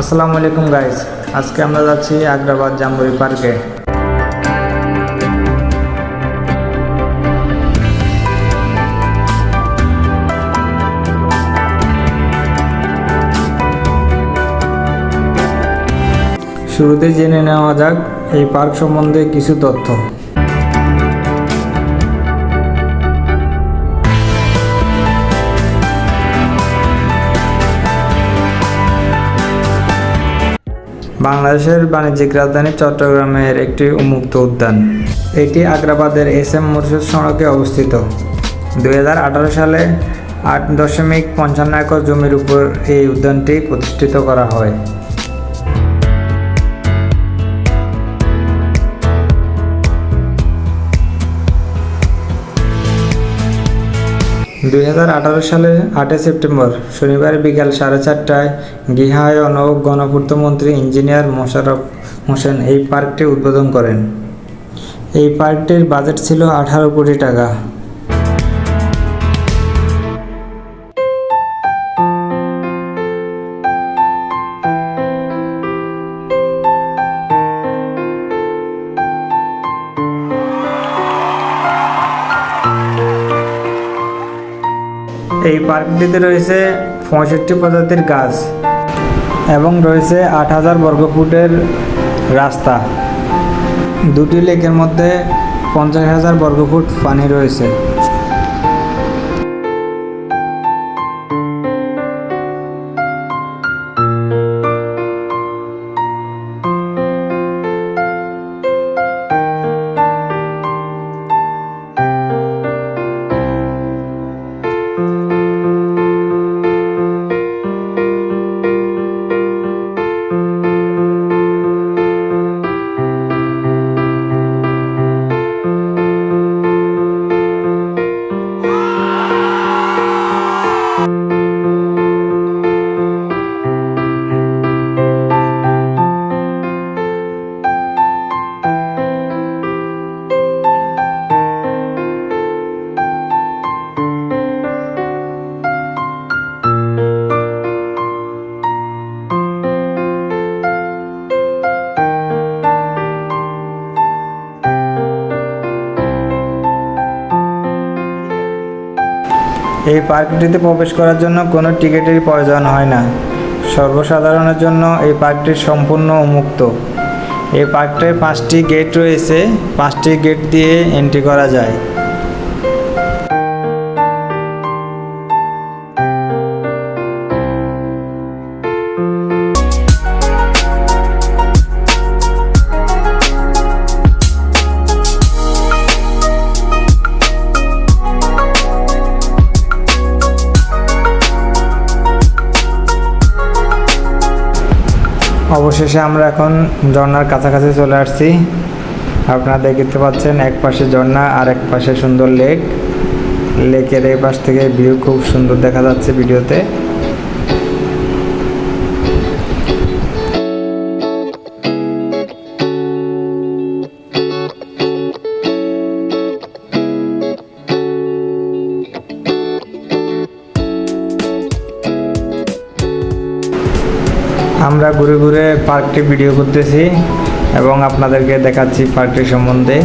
আসসালামু আলাইকুম গাইস আজকে আমরা যাচ্ছি আগ্রাবাদ জাম্বুরি পার্কে। শুরুতে জেনে নেওয়া যাক এই পার্ক সম্বন্ধে কিছু তথ্য। বাংলাদেশের বাণিজ্যিক রাজধানী চট্টগ্রামের একটি উন্মুক্ত উদ্যান। এটি আগ্রাবাদের এস এম মুর্শিদ সড়কে অবস্থিত। দু হাজার আঠারো সালে আট দশমিক পঞ্চান্ন একর জমির উপর এই উদ্যানটি প্রতিষ্ঠিত করা হয়। দুই সালে আটই সেপ্টেম্বর শনিবার বিকাল সাড়ে চারটায় গৃহায়ন ও গণপূর্তমন্ত্রী ইঞ্জিনিয়ার মোশাররফ হোসেন এই পার্কটি উদ্বোধন করেন। এই পার্কটির বাজেট ছিল আঠারো কোটি টাকা। এই পার্কটিতে রয়েছে পঁয়ষট্টি প্রজাতির গাছ এবং রয়েছে আট হাজার বর্গফুটের রাস্তা। দুটি লেকের মধ্যে পঞ্চাশ হাজার বর্গফুট পানি রয়েছে। এই পার্কটিতে প্রবেশ করার জন্য কোনো টিকিটের প্রয়োজন হয় না। সর্বসাধারণের জন্য এই পার্কটি সম্পূর্ণ উন্মুক্ত। এই পার্কটায় পাঁচটি গেট রয়েছে। পাঁচটি গেট দিয়ে এন্ট্রি করা যায়। অবশেষে আমরা এখন ঝর্নার কাছাকাছি চলে আসছি। আপনারা দেখতে পাচ্ছেন এক পাশে ঝর্ণা, আর এক পাশে সুন্দর লেক। লেকের এই পাশ থেকে ভিউ খুব সুন্দর দেখা যাচ্ছে ভিডিওতে। আমরা ঘুরে ঘুরে পার্কটি ভিডিও করতেছি এবং আপনাদেরকে দেখাচ্ছি পার্কটি সম্বন্ধে।